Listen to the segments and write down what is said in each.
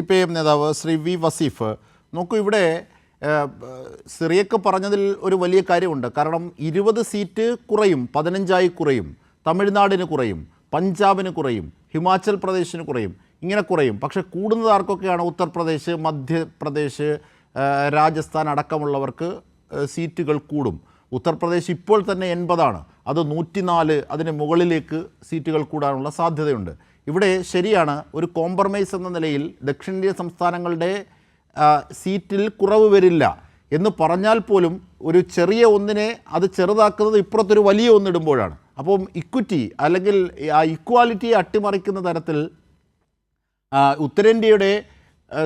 C P M നേതാവ് Shri V Wasif. നോക്കൂ ഇവിടെ സിറിയക്ക് പറഞ്ഞതിൽ ഒരു വലിയ കാര്യമുണ്ട്. കാരണം ഇരുപത് സീറ്റ് കുറയും പതിനഞ്ചായി കുറയും. തമിഴ്നാടിന് കുറയും പഞ്ചാബിന് കുറയും ഹിമാചൽ പ്രദേശിന് കുറയും. ഇങ്ങനെ കുറയും. പക്ഷേ കൂടുന്നത് ആർക്കൊക്കെയാണ് ഉത്തർപ്രദേശ് മധ്യപ്രദേശ് രാജസ്ഥാൻ അടക്കമുള്ളവർക്ക് സീറ്റുകൾ കൂടും. ഉത്തർപ്രദേശ് ഇപ്പോൾ തന്നെ എൺപതാണ്. അത് നൂറ്റിനാല് അതിന് മുകളിലേക്ക് സീറ്റുകൾ കൂടാനുള്ള സാധ്യതയുണ്ട്. ഇവിടെ ശരിയാണ്. ഒരു കോംപ്രമൈസ് എന്ന നിലയിൽ ദക്ഷിണേന്ത്യൻ സംസ്ഥാനങ്ങളുടെ സീറ്റിൽ കുറവ് വരില്ല. എന്ന് പറഞ്ഞാൽ പോലും ഒരു ചെറിയ ഒന്നിനെ അത് ചെറുതാക്കുന്നത് ഇപ്പുറത്തൊരു വലിയ ഒന്നിടുമ്പോഴാണ്. അപ്പം ഇക്വിറ്റി അല്ലെങ്കിൽ ആ ഇക്വാലിറ്റിയെ അട്ടിമറിക്കുന്ന തരത്തിൽ ഉത്തരേന്ത്യയുടെ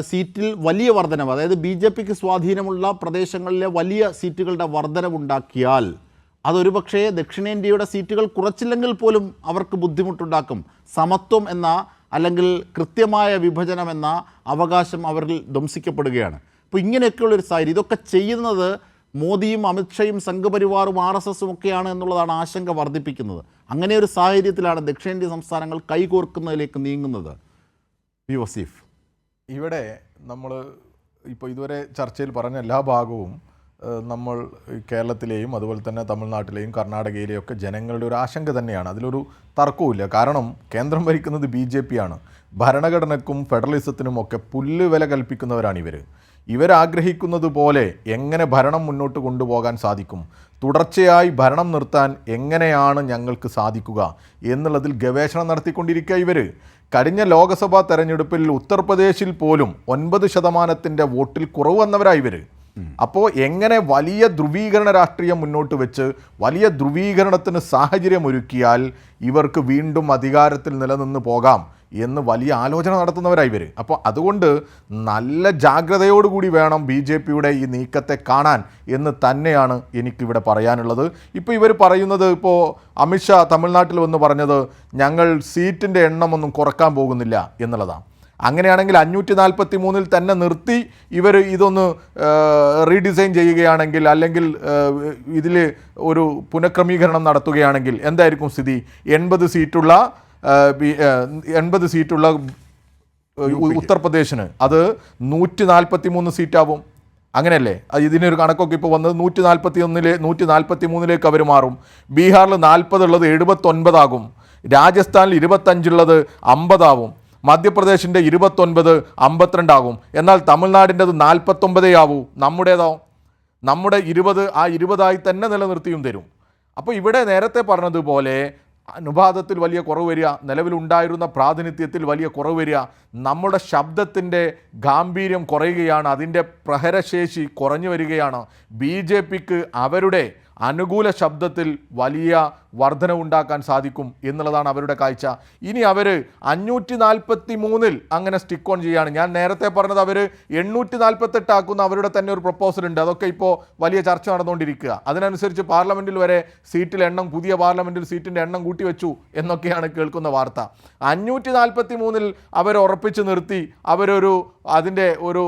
സീറ്റിൽ വലിയ വർധനവ് അതായത് ബി ജെ പിക്ക് സ്വാധീനമുള്ള പ്രദേശങ്ങളിലെ വലിയ സീറ്റുകളുടെ വർധനവുണ്ടാക്കിയാൽ അതൊരു പക്ഷേ ദക്ഷിണേന്ത്യയുടെ സീറ്റുകൾ കുറച്ചില്ലെങ്കിൽ പോലും അവർക്ക് ബുദ്ധിമുട്ടുണ്ടാക്കും. സമത്വം എന്ന അല്ലെങ്കിൽ കൃത്യമായ വിഭജനം എന്ന അവകാശം അവരിൽ ധ്വംസിക്കപ്പെടുകയാണ്. അപ്പോൾ ഇങ്ങനെയൊക്കെയുള്ളൊരു സാഹചര്യം ഇതൊക്കെ ചെയ്യുന്നത് മോദിയും അമിത്ഷയും സംഘപരിവാറും ആർ എസ് എസും ഒക്കെയാണ് എന്നുള്ളതാണ് ആശങ്ക വർദ്ധിപ്പിക്കുന്നത്. അങ്ങനെ ഒരു സാഹചര്യത്തിലാണ് ദക്ഷിണേന്ത്യ സംസ്ഥാനങ്ങൾ കൈകോർക്കുന്നതിലേക്ക് നീങ്ങുന്നത്. പി വസീഫ്. ഇവിടെ നമ്മൾ ഇപ്പോൾ ഇതുവരെ ചർച്ചയിൽ പറഞ്ഞ എല്ലാ ഭാഗവും നമ്മൾ കേരളത്തിലെയും അതുപോലെ തന്നെ തമിഴ്നാട്ടിലെയും കർണാടകയിലെയും ഒക്കെ ജനങ്ങളുടെ ഒരു ആശങ്ക തന്നെയാണ്. അതിലൊരു തർക്കവുമില്ല. കാരണം കേന്ദ്രം ഭരിക്കുന്നത് ബി ജെ പി ആണ് ഭരണഘടനക്കും ഫെഡറലിസത്തിനും ഒക്കെ പുല്ല് വില കൽപ്പിക്കുന്നവരാണ് ഇവർ ഇവരാഗ്രഹിക്കുന്നത് പോലെ എങ്ങനെ ഭരണം മുന്നോട്ട് കൊണ്ടുപോകാൻ സാധിക്കും? തുടർച്ചയായി ഭരണം നിർത്താൻ എങ്ങനെയാണ് ഞങ്ങൾക്ക് സാധിക്കുക എന്നുള്ളതിൽ ഗവേഷണം നടത്തിക്കൊണ്ടിരിക്കുക ഇവർ കഴിഞ്ഞ ലോക്സഭാ തെരഞ്ഞെടുപ്പിൽ ഉത്തർപ്രദേശിൽ പോലും ഒൻപത് ശതമാനത്തിന്റെ വോട്ടിൽ കുറവ് വന്നവരായി ഇവർ അപ്പോൾ എങ്ങനെ വലിയ ധ്രുവീകരണ രാഷ്ട്രീയം മുന്നോട്ട് വെച്ച് വലിയ ധ്രുവീകരണത്തിന് സാഹചര്യം ഒരുക്കിയാൽ ഇവർക്ക് വീണ്ടും അധികാരത്തിൽ നിലനിന്ന് പോകാം എന്ന് വലിയ ആലോചന നടത്തുന്നവരായി ഇവർ അപ്പോൾ അതുകൊണ്ട് നല്ല ജാഗ്രതയോടുകൂടി വേണം ബി ജെ പിയുടെ ഈ നീക്കത്തെ കാണാൻ എന്ന് തന്നെയാണ് എനിക്കിവിടെ പറയാനുള്ളത്. ഇപ്പോൾ ഇവർ പറയുന്നത് ഇപ്പോൾ അമിത്ഷാ തമിഴ്നാട്ടിൽ വന്ന് പറഞ്ഞത് ഞങ്ങൾ സീറ്റിന്റെ എണ്ണമൊന്നും കുറയ്ക്കാൻ പോകുന്നില്ല എന്നുള്ളതാണ് അങ്ങനെയാണെങ്കിൽ അഞ്ഞൂറ്റി നാൽപ്പത്തി മൂന്നിൽ തന്നെ നിർത്തി ഇവർ ഇതൊന്ന് റീഡിസൈൻ ചെയ്യുകയാണെങ്കിൽ അല്ലെങ്കിൽ ഇതിൽ ഒരു പുനഃക്രമീകരണം നടത്തുകയാണെങ്കിൽ എന്തായിരിക്കും സ്ഥിതി? എൺപത് സീറ്റുള്ള എൺപത് സീറ്റുള്ള ഉത്തർപ്രദേശിന് അത് നൂറ്റി നാൽപ്പത്തി മൂന്ന് സീറ്റാവും. അങ്ങനെയല്ലേ? അത് ഇതിനൊരു കണക്കൊക്കെ ഇപ്പോൾ വന്നത് നൂറ്റി നാൽപ്പത്തി ഒന്നിലെ നൂറ്റി നാൽപ്പത്തി മൂന്നിലേക്ക് അവർ മാറും. ബീഹാറിൽ നാൽപ്പതുള്ളത് എഴുപത്തൊൻപതാകും. രാജസ്ഥാനിൽ ഇരുപത്തഞ്ചുള്ളത് അമ്പതാവും. മധ്യപ്രദേശിന്റെ ഇരുപത്തൊൻപത് അമ്പത്തിരണ്ടാകും. എന്നാൽ തമിഴ്നാടിന്റെത് നാൽപ്പത്തൊമ്പതേ ആവൂ. നമ്മുടേതോ? നമ്മുടെ ഇരുപത് ആ ഇരുപതായി തന്നെ നിലനിർത്തിയും തരും. അപ്പോൾ ഇവിടെ നേരത്തെ പറഞ്ഞതുപോലെ അനുപാതത്തിൽ വലിയ കുറവ് വരിക നിലവിലുണ്ടായിരുന്ന പ്രാതിനിധ്യത്തിൽ വലിയ കുറവ് വരിക നമ്മുടെ ശബ്ദത്തിന്റെ ഗാംഭീര്യം കുറയുകയാണ് അതിന്റെ പ്രഹരശേഷി കുറഞ്ഞു വരികയാണ്. ബി അവരുടെ അനുകൂല ശബ്ദത്തിൽ വലിയ വർധനവുണ്ടാക്കാൻ സാധിക്കും എന്നുള്ളതാണ് അവരുടെ കാഴ്ച. ഇനി അവർ അഞ്ഞൂറ്റി നാൽപ്പത്തി മൂന്നിൽ അങ്ങനെ സ്റ്റിക്ക് ഓൺ ചെയ്യുകയാണ് ഞാൻ നേരത്തെ പറഞ്ഞത് അവർ എണ്ണൂറ്റി നാൽപ്പത്തെട്ടാക്കുന്ന അവരുടെ തന്നെ ഒരു പ്രപ്പോസൽ ഉണ്ട്. അതൊക്കെ ഇപ്പോൾ വലിയ ചർച്ച നടന്നുകൊണ്ടിരിക്കുക. അതിനനുസരിച്ച് പാർലമെന്റിൽ വരെ സീറ്റിൽ എണ്ണം പുതിയ പാർലമെന്റിൽ സീറ്റിന്റെ എണ്ണം കൂട്ടിവെച്ചു എന്നൊക്കെയാണ് കേൾക്കുന്ന വാർത്ത. അഞ്ഞൂറ്റി നാൽപ്പത്തി മൂന്നിൽ അവർ ഉറപ്പിച്ച് നിർത്തി അവരൊരു അതിന്റെ ഒരു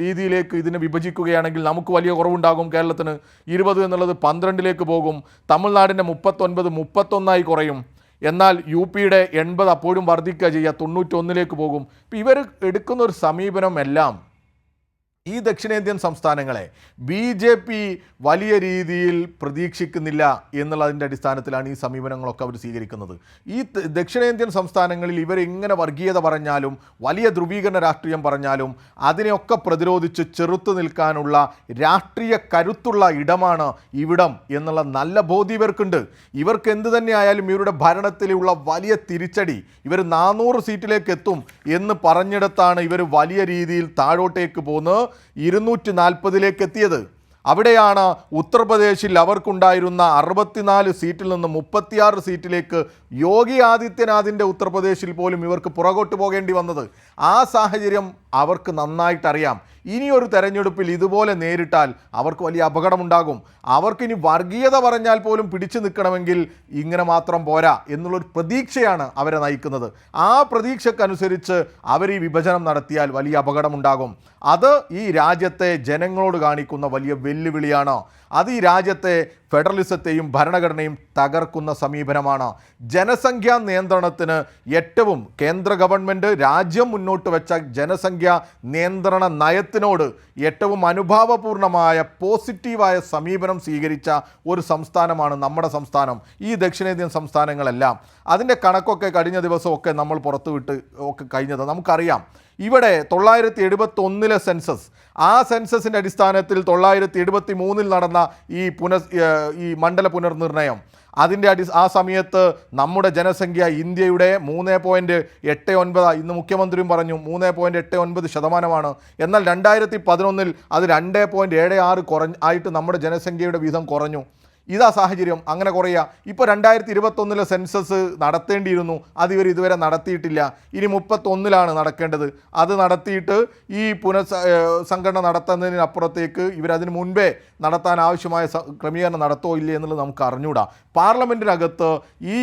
രീതിയിലേക്ക് ഇതിനെ വിഭജിക്കുകയാണെങ്കിൽ നമുക്ക് വലിയ കുറവുണ്ടാകും കേരളത്തിന്. ഇരുപത് എന്നുള്ളത് പന്ത്രണ്ടിലേക്ക് പോകും. തമിഴ്നാടിന്റെ മുപ്പത്തൊൻപത് മുപ്പത്തൊന്നായി കുറയും. എന്നാൽ യു പിയുടെ എൺപത് അപ്പോഴും വർദ്ധിക്കുക ചെയ്യുക തൊണ്ണൂറ്റൊന്നിലേക്ക് പോകും. ഇപ്പം ഇവർ എടുക്കുന്ന ഒരു സമീപനം എല്ലാം ഈ ദക്ഷിണേന്ത്യൻ സംസ്ഥാനങ്ങളെ ബി ജെ പി വലിയ രീതിയിൽ പ്രതീക്ഷിക്കുന്നില്ല എന്നുള്ളതിന്റെ അടിസ്ഥാനത്തിലാണ് ഈ സമീപനങ്ങളൊക്കെ അവർ സ്വീകരിക്കുന്നത്. ഈ ദക്ഷിണേന്ത്യൻ സംസ്ഥാനങ്ങളിൽ ഇവരെങ്ങനെ വർഗീയത പറഞ്ഞാലും വലിയ ധ്രുവീകരണ രാഷ്ട്രീയം പറഞ്ഞാലും അതിനെയൊക്കെ പ്രതിരോധിച്ച് ചെറുത്തു നിൽക്കാനുള്ള രാഷ്ട്രീയ കരുത്തുള്ള ഇടമാണ് ഇവിടം എന്നുള്ള നല്ല ബോധ്യം ഇവർക്കുണ്ട്. ഇവർക്ക് എന്ത് തന്നെയായാലും ഇവരുടെ ഭരണത്തിലുള്ള വലിയ തിരിച്ചടി ഇവർ നാനൂറ് സീറ്റിലേക്ക് എത്തും എന്ന് പറഞ്ഞിടത്താണ് ഇവർ വലിയ രീതിയിൽ താഴോട്ടേക്ക് പോന്ന് ഇരുന്നൂറ്റി നാൽപ്പതിലേക്ക് എത്തിയത്. അവിടെയാണ് ഉത്തർപ്രദേശിൽ അവർക്കുണ്ടായിരുന്ന അറുപത്തിനാല് സീറ്റിൽ നിന്ന് മുപ്പത്തിയാറ് സീറ്റിലേക്ക് യോഗി ആദിത്യനാഥിന്റെ ഉത്തർപ്രദേശിൽ പോലും ഇവർക്ക് പുറകോട്ട് പോകേണ്ടി വന്നത്. ആ സാഹചര്യം അവർക്ക് നന്നായിട്ടറിയാം. ഇനിയൊരു തെരഞ്ഞെടുപ്പിൽ ഇതുപോലെ നേരിട്ടാൽ അവർക്ക് വലിയ അപകടമുണ്ടാകും. അവർക്കിനി വർഗീയത പറഞ്ഞാൽ പോലും പിടിച്ചു നിൽക്കണമെങ്കിൽ ഇങ്ങനെ മാത്രം പോരാ എന്നുള്ളൊരു പ്രതീക്ഷയാണ് അവരെ നയിക്കുന്നത്. ആ പ്രതീക്ഷക്കനുസരിച്ച് അവർ ഈ വിഭജനം നടത്തിയാൽ വലിയ അപകടമുണ്ടാകും. അത് ഈ രാജ്യത്തെ ജനങ്ങളോട് കാണിക്കുന്ന വലിയ വെല്ലുവിളിയാണ്. അത് ഈ രാജ്യത്തെ ഫെഡറലിസത്തെയും ഭരണഘടനയും തകർക്കുന്ന സമീപനമാണ്. ജനസംഖ്യാ നിയന്ത്രണത്തിന് ഏറ്റവും കേന്ദ്ര ഗവൺമെന്റ് രാജ്യം മുന്നോട്ട് വെച്ച ജനസംഖ്യാ നിയന്ത്രണ നയത്തിനോട് ഏറ്റവും അനുഭാവപൂർണമായ പോസിറ്റീവായ സമീപനം സ്വീകരിച്ച ഒരു സംസ്ഥാനമാണ് നമ്മുടെ സംസ്ഥാനം. ഈ ദക്ഷിണേന്ത്യൻ സംസ്ഥാനങ്ങളെല്ലാം. അതിന്റെ കണക്കൊക്കെ കഴിഞ്ഞ ദിവസമൊക്കെ നമ്മൾ പുറത്തുവിട്ട് ഒക്കെ കഴിഞ്ഞത്. നമുക്കറിയാം. ഇവിടെ തൊള്ളായിരത്തി എഴുപത്തി ഒന്നിലെ സെൻസസ്. ആ സെൻസസിന്റെ അടിസ്ഥാനത്തിൽ തൊള്ളായിരത്തി എഴുപത്തി മൂന്നിൽ നടന്ന ഈ പുന ഈ മണ്ഡല പുനർനിർണയം. അതിന്റെ അടി ആ സമയത്ത് നമ്മുടെ ജനസംഖ്യ ഇന്ത്യയുടെ മൂന്ന് പോയിന്റ് എട്ട് ഒൻപത് ഇന്ന് മുഖ്യമന്ത്രിയും പറഞ്ഞു മൂന്ന് പോയിന്റ് എട്ട് ഒൻപത് ശതമാനമാണ്. എന്നാൽ രണ്ടായിരത്തി പതിനൊന്നിൽ അത് രണ്ട് പോയിന്റ് ഏഴ് ആറ് കുറഞ്ഞ് ആയിട്ട് നമ്മുടെ ജനസംഖ്യയുടെ വീതം കുറഞ്ഞു. ഇതാ സാഹചര്യം. അങ്ങനെ കുറയുക ഇപ്പോൾ രണ്ടായിരത്തി ഇരുപത്തൊന്നിലെ സെൻസസ് നടത്തേണ്ടിയിരുന്നു. അത് ഇവർ ഇതുവരെ നടത്തിയിട്ടില്ല. ഇനി മുപ്പത്തൊന്നിലാണ് നടക്കേണ്ടത്. അത് നടത്തിയിട്ട് ഈ പുനഃസംഘടന നടത്തുന്നതിനപ്പുറത്തേക്ക് ഇവരതിന് മുൻപേ നടത്താൻ ആവശ്യമായ ക്രമീകരണം നടത്തോ ഇല്ലേ എന്നുള്ളത് നമുക്ക് അറിഞ്ഞൂടാ. പാർലമെന്റിനകത്ത് ഈ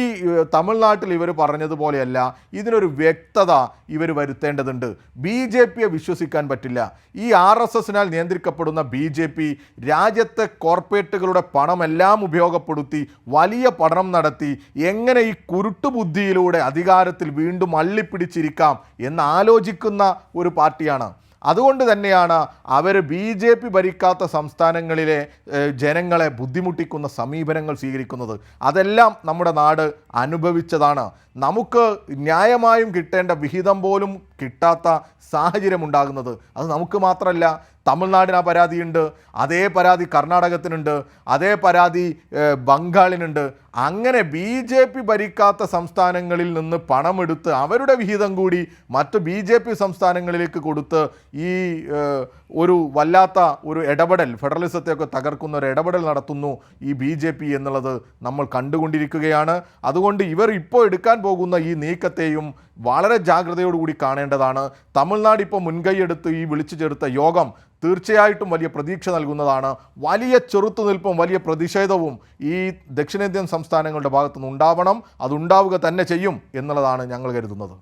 തമിഴ്നാട്ടിൽ ഇവർ പറഞ്ഞതുപോലെയല്ല. ഇതിനൊരു വ്യക്തത ഇവർ വരുത്തേണ്ടതുണ്ട്. ബി ജെ പിയെ വിശ്വസിക്കാൻ പറ്റില്ല. ഈ ആർ എസ് എസിനാൽ നിയന്ത്രിക്കപ്പെടുന്ന ബി ജെ പി രാജ്യത്തെ കോർപ്പറേറ്റുകളുടെ പണമെല്ലാം ഉപയോഗപ്പെടുത്തി വലിയ പഠനം നടത്തി എങ്ങനെ ഈ കുരുട്ടുബുദ്ധിയിലൂടെ അധികാരത്തിൽ വീണ്ടും അള്ളിപ്പിടിച്ചിരിക്കാം എന്ന് ആലോചിക്കുന്ന ഒരു പാർട്ടിയാണ്. അതുകൊണ്ട് തന്നെയാണ് അവർ ബി ജെ പി ഭരിക്കാത്ത സംസ്ഥാനങ്ങളിലെ ജനങ്ങളെ ബുദ്ധിമുട്ടിക്കുന്ന സമീപനങ്ങൾ സ്വീകരിക്കുന്നത്. അതെല്ലാം നമ്മുടെ നാട് അനുഭവിച്ചതാണ്. നമുക്ക് ന്യായമായും കിട്ടേണ്ട വിഹിതം പോലും കിട്ടാത്ത സാഹചര്യം ഉണ്ടാകുന്നത് അത് നമുക്ക് മാത്രമല്ല തമിഴ്നാടിന് ആ പരാതിയുണ്ട് അതേ പരാതി കർണാടകത്തിനുണ്ട് അതേ പരാതി ബംഗാളിനുണ്ട്. അങ്ങനെ ബി ജെ പി ഭരിക്കാത്ത സംസ്ഥാനങ്ങളിൽ നിന്ന് പണമെടുത്ത് അവരുടെ വിഹിതം കൂടി മറ്റ് ബി ജെ പി സംസ്ഥാനങ്ങളിലേക്ക് കൊടുത്ത് ഈ ഒരു വല്ലാത്ത ഒരു ഇടപെടൽ ഫെഡറലിസത്തെയൊക്കെ തകർക്കുന്ന ഒരു ഇടപെടൽ നടത്തുന്നു ഈ ബി ജെ പി എന്നുള്ളത് നമ്മൾ കണ്ടുകൊണ്ടിരിക്കുകയാണ്. അതുകൊണ്ട് ഇവർ ഇപ്പോൾ എടുക്കാൻ പോകുന്ന ഈ നീക്കത്തെയും വളരെ ജാഗ്രതയോടുകൂടി കാണേണ്ടതാണ്. തമിഴ്നാട് ഇപ്പോൾ മുൻകൈയെടുത്ത് ഈ വിളിച്ചു ചേർത്ത യോഗം തീർച്ചയായിട്ടും വലിയ പ്രതീക്ഷ നൽകുന്നതാണ്. വലിയ ചെറുത്തുനിൽപ്പും വലിയ പ്രതിഷേധവും ഈ ദക്ഷിണേന്ത്യൻ സംസ്ഥാനങ്ങളുടെ ഭാഗത്തുനിന്ന് ഉണ്ടാവണം അതുണ്ടാവുക തന്നെ ചെയ്യും എന്നുള്ളതാണ് ഞങ്ങൾ കരുതുന്നത്.